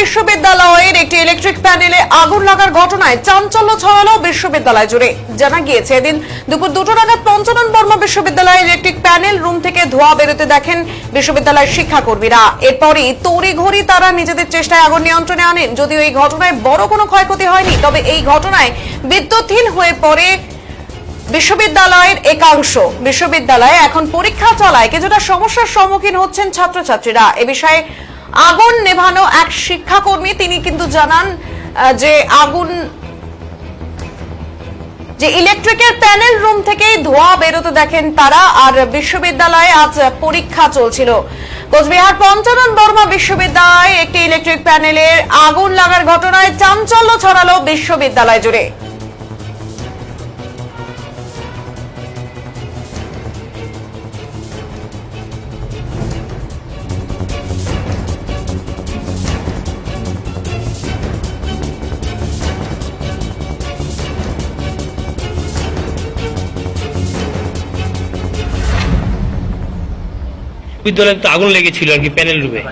বিশ্ববিদ্যালয়ের একটি ইলেকট্রিক প্যানেলে আগুন লাগার ঘটনায় চাঞ্চল্য ছড়ালো বিশ্ববিদ্যালয় জুড়ে। জানা গিয়েছে, এদিন দুপুর দুটো নাগাদ পঞ্চানন বর্মা বিশ্ববিদ্যালয়ের ইলেকট্রিক প্যানেল রুম থেকে ধোঁয়া বেরোতে দেখেন বিশ্ববিদ্যালয়ের শিক্ষাকর্মীরা। এরপরই তড়িঘড়ি তারা নিজেদের চেষ্টায় আগুন নিয়ন্ত্রণে আনেন। যদিও এই ঘটনায় বড় কোনো ক্ষয়ক্ষতি হয়নি, তবে এই ঘটনায় বিদ্যুৎহীন হয়ে পড়ে বিশ্ববিদ্যালয়ের একাংশ। বিশ্ববিদ্যালয়ে এখন পরীক্ষা চলায়, কিছুটা সমস্যার সম্মুখীন হচ্ছেন ছাত্রছাত্রীরা। এ বিষয়ে আগুন নেভানো এক শিক্ষাকর্মী। তিনি কিন্তু জানান যে আগুন, যে ইলেকট্রিকের প্যানেল রুম থেকেই ধোঁয়া বেরোতে দেখেন তারা আর বিশ্ববিদ্যালয়ে আজ পরীক্ষা চলছিল। কোচবিহার পঞ্চানন বর্মা বিশ্ববিদ্যালয়ে একটি ইলেকট্রিক প্যানেলের আগুন লাগার ঘটনায় চাঞ্চল্য ছড়ালো বিশ্ববিদ্যালয় জুড়ে। বিদ্যালয়ে তো আগুন লেগেছিল আর কি প্যানেল রুমে।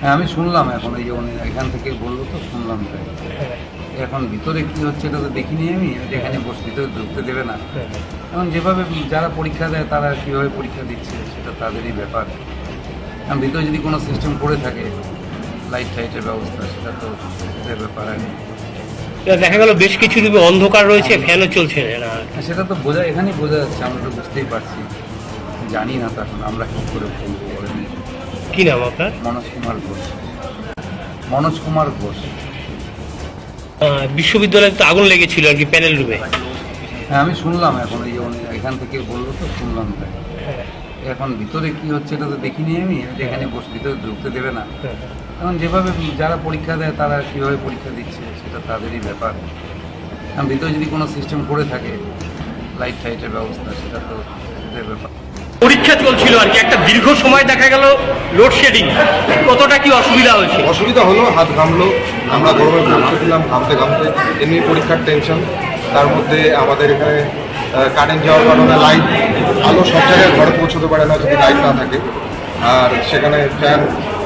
হ্যাঁ আমি শুনলাম এখন এই যে উনি এখান থেকে বলল তো শুনলাম তাই। এখন ভিতরে কি হচ্ছে এটা তো দেখিনি আমি যেখানে বসে ভিতরে ঢুকতে দেবে না। এখন যেভাবে যারা পরীক্ষা দেয় তারা কীভাবে পরীক্ষা দিচ্ছে সেটা তাদেরই ব্যাপার। এখন ভিতরে যদি কোনো সিস্টেম করে থাকে লাইট টাইটের ব্যবস্থা সেটা তো ব্যাপার। এবার দেখা গেল বেশ কিছু রুমে অন্ধকার রয়েছে ফ্যানও চলছে। না আর সেটা তো বোঝা এখানেই বোঝা যাচ্ছে আমরা তো বুঝতেই পারছি। জানি না তখন আমরা কী করে বলব বলেন। কি নাম আপনার? মনোজ কুমার ঘোষ। মনোজ কুমার ঘোষ। বিশ্ববিদ্যালয়ে তো আগুন লেগেছিল আর কি প্যানেল রুমে। হ্যাঁ আমি শুনলাম এখন এই যে এখান থেকে বলল তো শুনলাম তাই। এখন ভিতরে কি হচ্ছে এটা তো দেখিনি আমি যেখানে বসে ভিতরে ঢুকতে দেবে না। এখন যেভাবে যারা পরীক্ষা দেয় তারা কীভাবে পরীক্ষা দিচ্ছে সেটা তাদেরই ব্যাপার। এখন ভিতরে যদি কোনো সিস্টেম করে থাকে লাইট টাইটের ব্যবস্থা সেটা তো ব্যাপার। পরীক্ষা চলছিল আর কি একটা দীর্ঘ সময় দেখা গেল লোডশেডিং কতটা কি অসুবিধা হয়েছে? অসুবিধা হলো হাত ঘামলো আমরা গরমে পরীক্ষা দিলাম ঘামতে ঘামতে। এমনি পরীক্ষার টেনশন তার মধ্যে আমাদের এখানে কারেন্ট যাওয়ার কারণে লাইট আলো সব জায়গায় ঘরে পৌঁছতে পারে না যদি লাইট না থাকে। আর সেখানে ফ্যান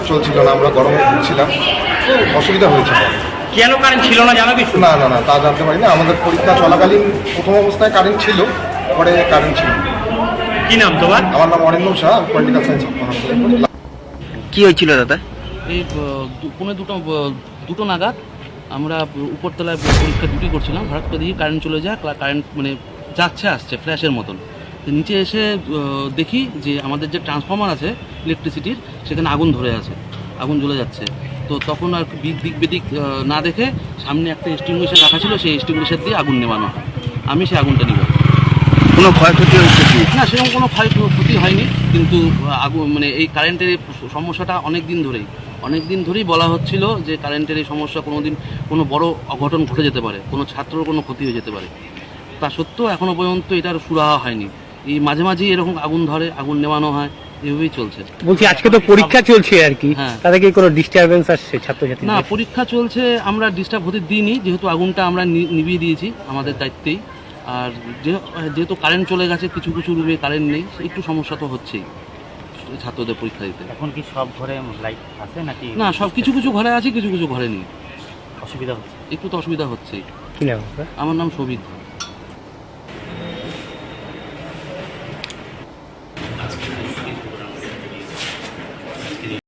চলছিল না আমরা গরমে ঘুরছিলাম। তো অসুবিধা হয়েছে। আমার। কেন কারেন্ট ছিল না জানো কিছু? না না না তা জানতে পারি না আমাদের পরীক্ষা চলাকালীন প্রথম অবস্থায় কারেন্ট ছিল পরে কারেন্ট ছিল। না। কি নাম তোমার? আমার নাম অরিন্দম শাহ পলিটিক্যাল সায়েন্স কি হয়েছিল দাদা? এই পৌনে দুটো দুটো নাগাদ আমরা উপরতলায় পরীক্ষা ডিউটি করছিলাম। হঠাৎ করে দেখি কারেন্ট চলে যায় কারেন্ট মানে যাচ্ছে আসছে ফ্ল্যাশের মতন। তো নিচে এসে দেখি যে আমাদের যে ট্রান্সফর্মার আছে ইলেকট্রিসিটির সেখানে আগুন ধরে আছে আগুন জ্বলে যাচ্ছে। তো তখন আর দিক দিক বেদিক না দেখে সামনে একটা এক্সটিংগুইশার রাখা ছিল সেই এক্সটিংগুইশার দিয়ে আগুন হয়। আমি সেই আগুনটা নিব কোনো ক্ষয়ক্ষতি হয়েছে কি? না সেরকম কোনো ক্ষয় ক্ষতি হয়নি। কিন্তু আগুন মানে এই কারেন্টের এই সমস্যাটা অনেক দিন ধরেই। অনেক দিন ধরেই বলা হচ্ছিল যে কারেন্টের এই সমস্যা কোনো দিন কোনো বড় অঘটন ঘটে যেতে পারে কোনো ছাত্রর কোনো ক্ষতি হয়ে যেতে পারে। তা সত্ত্বেও এখনও পর্যন্ত এটার সুরাহা হয়নি। এই মাঝে মাঝেই এরকম আগুন ধরে আগুন নেওয়ানো হয় এভাবেই চলছে। বলছি আজকে তো পরীক্ষা চলছে আর কি। হ্যাঁ। তাতে কি কোনো ডিস্টারবেন্স আসছে ছাত্রছাত্রী না পরীক্ষা চলছে আমরা ডিস্টার্ব হতে দিইনি যেহেতু আগুনটা আমরা নি- নিভিয়ে দিয়েছি আমাদের দায়িত্বেই। আর যে- যেহেতু কারেন্ট চলে গেছে কিছু কিছু রুমে কারেন্ট নেই একটু সমস্যা তো হচ্ছেই ছাত্রদের পরীক্ষা দিতে। এখন কি সব ঘরে লাইট আছে নাকি? না সব কিছু কিছু ঘরে আছে কিছু কিছু ঘরে নেই। অসুবিধা হচ্ছে? একটু তো অসুবিধা হচ্ছেই। কি নাম আপনার? আমার নাম সৌভিক